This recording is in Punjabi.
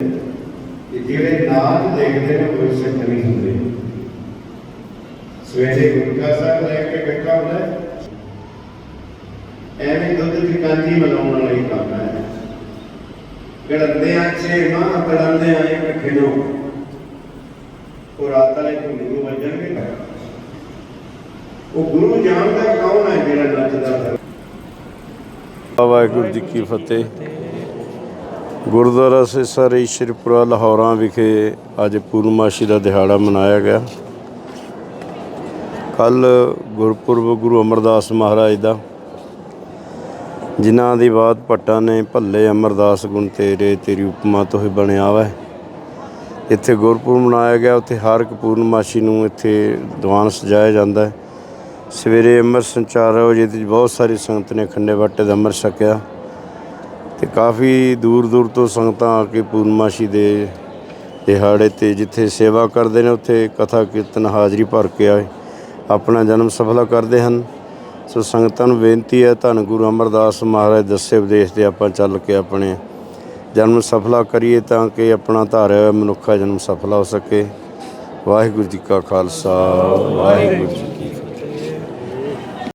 ਜਿਹੜੇ ਨਾਚ ਦੇਖਦੇ ਨੇ ਕੋਈ ਸਿੱਖ ਨਹੀਂ ਹੁੰਦੇ। ਸਵੇਰੇ ਗੁਰਕਾ ਸਾਹਿਬ ਲੈ ਕੇ ਬੈਠਾ ਹੁੰਦਾ ਐਵੇਂ ਦੁੱਧ ਦੀ ਕਾਂਜੀ ਮਲਾਉਣ ਵਾਲਾ ਕੰਮ ਹੈ। ਗੜੰਦੇ ਆਛੇ ਮਾਂ ਗੜੰਦੇ ਆਏ ਕਖਿਣੋ ਉਹ ਰਾਤ ਵਾਲੇ ਗੁਰੂ ਵਜਣਗੇ ਉਹ ਗੁਰੂ ਜਾਣਦਾ ਕੌਣ ਹੈ ਜਿਹੜਾ ਨੱਚਦਾ ਵਾਹਿਗੁਰੂ ਜੀ ਕੀ ਫਤਿਹ। ਗੁਰਦੁਆਰਾ ਸਿਸਰ ਈਸ਼ਰਪੁਰਾ ਲਾਹੌਰਾਂ ਵਿਖੇ ਅੱਜ ਪੂਰਨਮਾਸ਼ੀ ਦਾ ਦਿਹਾੜਾ ਮਨਾਇਆ ਗਿਆ। ਕੱਲ ਗੁਰਪੁਰਬ ਗੁਰੂ ਅਮਰਦਾਸ ਮਹਾਰਾਜ ਦਾ, ਜਿਨ੍ਹਾਂ ਦੀ ਬਾਤ ਭੱਟਾਂ ਨੇ ਭੱਲੇ ਅਮਰਦਾਸ ਗੁਣ ਤੇਰੇ, ਤੇਰੀ ਉਪਮਾ ਤੋਂ ਹੀ ਬਣਿਆ ਵਾ। ਇੱਥੇ ਗੁਰਪੁਰਬ ਮਨਾਇਆ ਗਿਆ, ਉੱਥੇ ਹਰ ਇੱਕ ਪੂਰਨਮਾਸ਼ੀ ਨੂੰ ਇੱਥੇ ਦੀਵਾਨ ਸਜਾਇਆ ਜਾਂਦਾ ਹੈ। ਸਵੇਰੇ ਅੰਮ੍ਰਿਤ ਸੰਚਾਰ ਵਜੇ ਤੇ ਬਹੁਤ ਸਾਰੀ ਸੰਗਤ ਨੇ ਖੰਡੇ ਬਾਟੇ ਦਾ ਅੰਮ੍ਰਿਤ ਛਕਿਆ। ਤੇ ਕਾਫੀ ਦੂਰ ਦੂਰ ਤੋਂ ਸੰਗਤਾਂ ਆ ਕੇ ਪੂਰਨਮਾਸ਼ੀ ਦੇ ਦਿਹਾੜੇ ਤੇ ਜਿੱਥੇ ਸੇਵਾ ਕਰਦੇ ਨੇ, ਉੱਥੇ ਕਥਾ ਕੀਰਤਨ ਹਾਜ਼ਰੀ ਭਰ ਕੇ ਆਏ। ਆਪਣਾ ਜਨਮ ਸਫਲਾ ਕਰਦੇ ਹਨ। ਸੋ ਸੰਗਤਾਂ ਨੂੰ ਬੇਨਤੀ ਹੈ, ਧੰਨ ਗੁਰੂ ਅਮਰਦਾਸ ਮਹਾਰਾਜ ਦੱਸੇ ਉਪਦੇਸ਼ ਤੇ ਆਪਾਂ ਚੱਲ ਕੇ ਆਪਣੇ ਜਨਮ ਸਫਲਾ ਕਰੀਏ ਤਾਂ ਕਿ ਆਪਣਾ ਧਾਰਿਆ ਹੋਇਆ ਮਨੁੱਖਾ ਜਨਮ ਸਫਲਾ ਹੋ ਸਕੇ। ਵਾਹਿਗੁਰੂ ਜੀ ਕਾ ਖਾਲਸਾ, ਵਾਹਿਗੁਰੂ ਜੀ